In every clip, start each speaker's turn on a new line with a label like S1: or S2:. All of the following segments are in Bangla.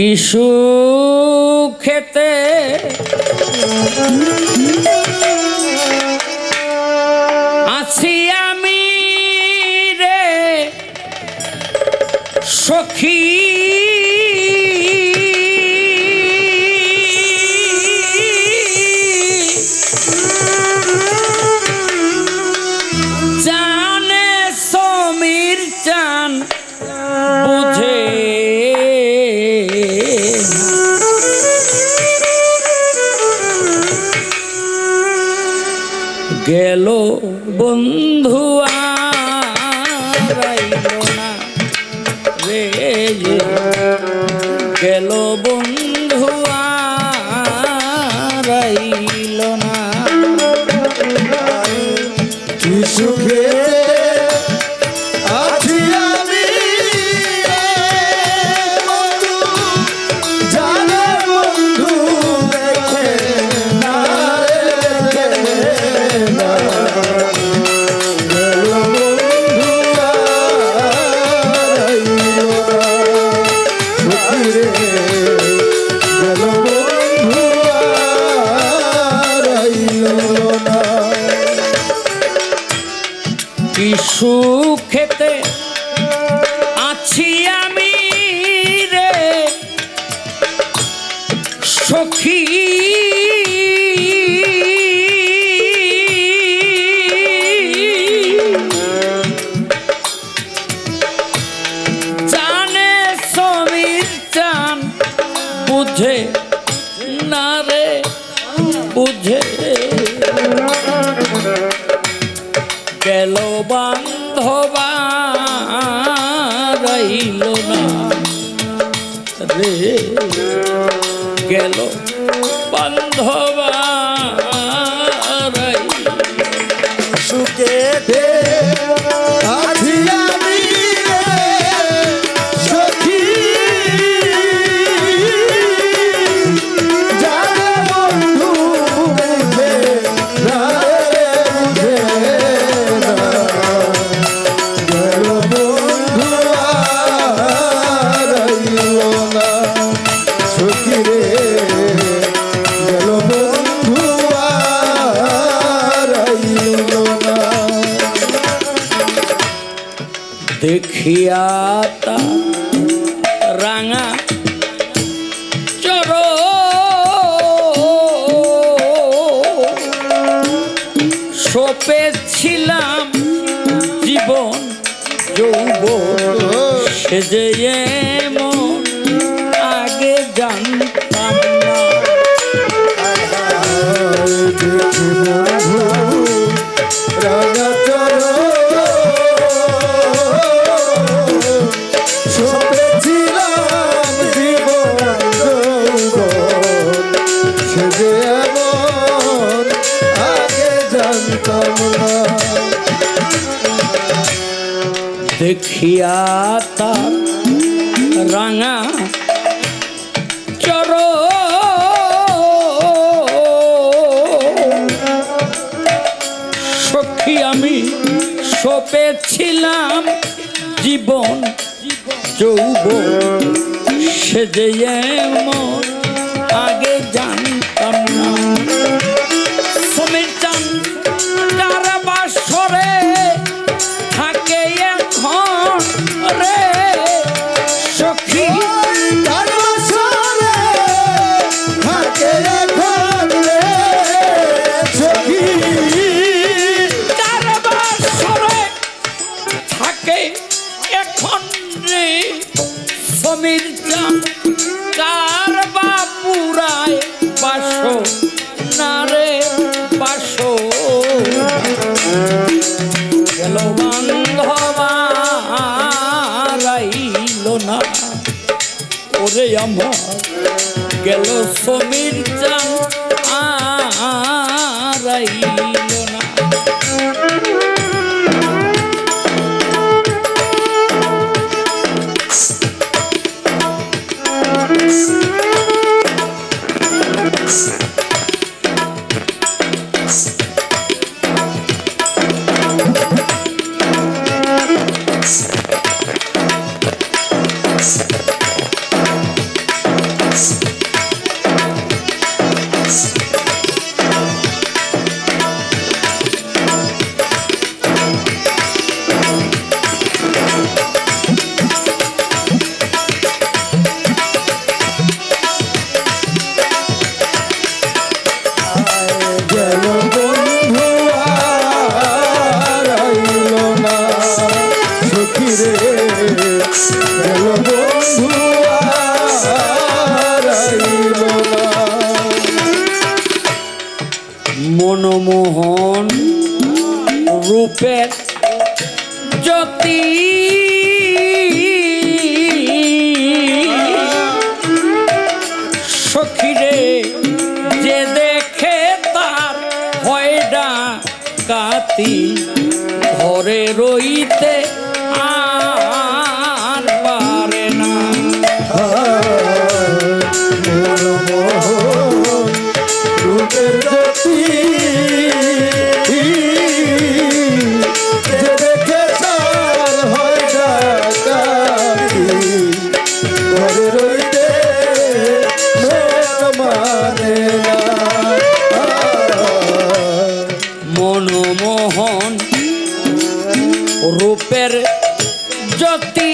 S1: কিছু খেতে বন্ধু আ সুখেতে রে গেল বান্ধব দেখিয়া তা রাঙা চর সোপে ছিলাম জীবন যৌব সেজে মন আগে জানতে দেখিয়া তার রাঙা চর। সখী আমি সপেছিলাম জীবন যৌব সে যে মন আমার গেল সমীর চান see রূপের জ্যোতি।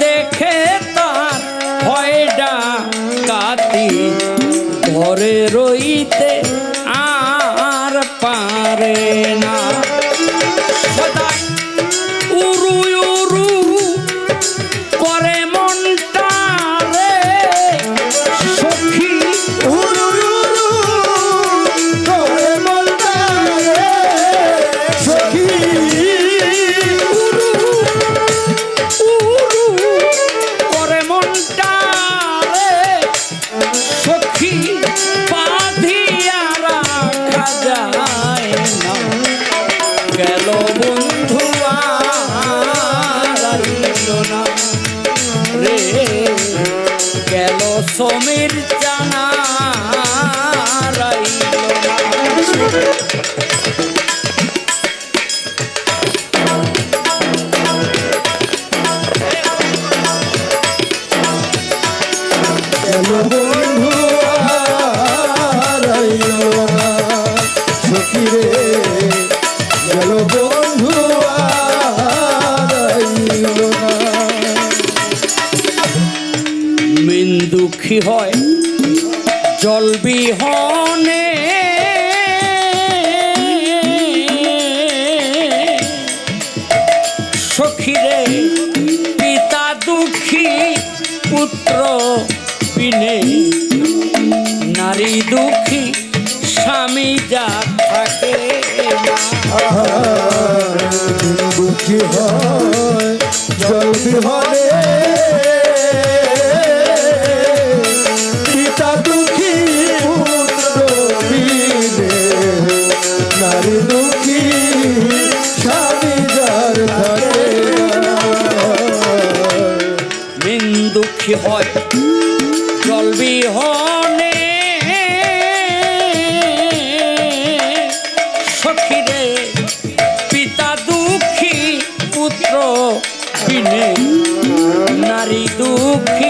S1: দেখে ঘরে রইতে আর পারে না। দুঃখী পুত্র বিনে নারী দুঃখী স্বামী যা থাকে
S2: দুঃখী হয়
S1: জলদি হয়। Okay.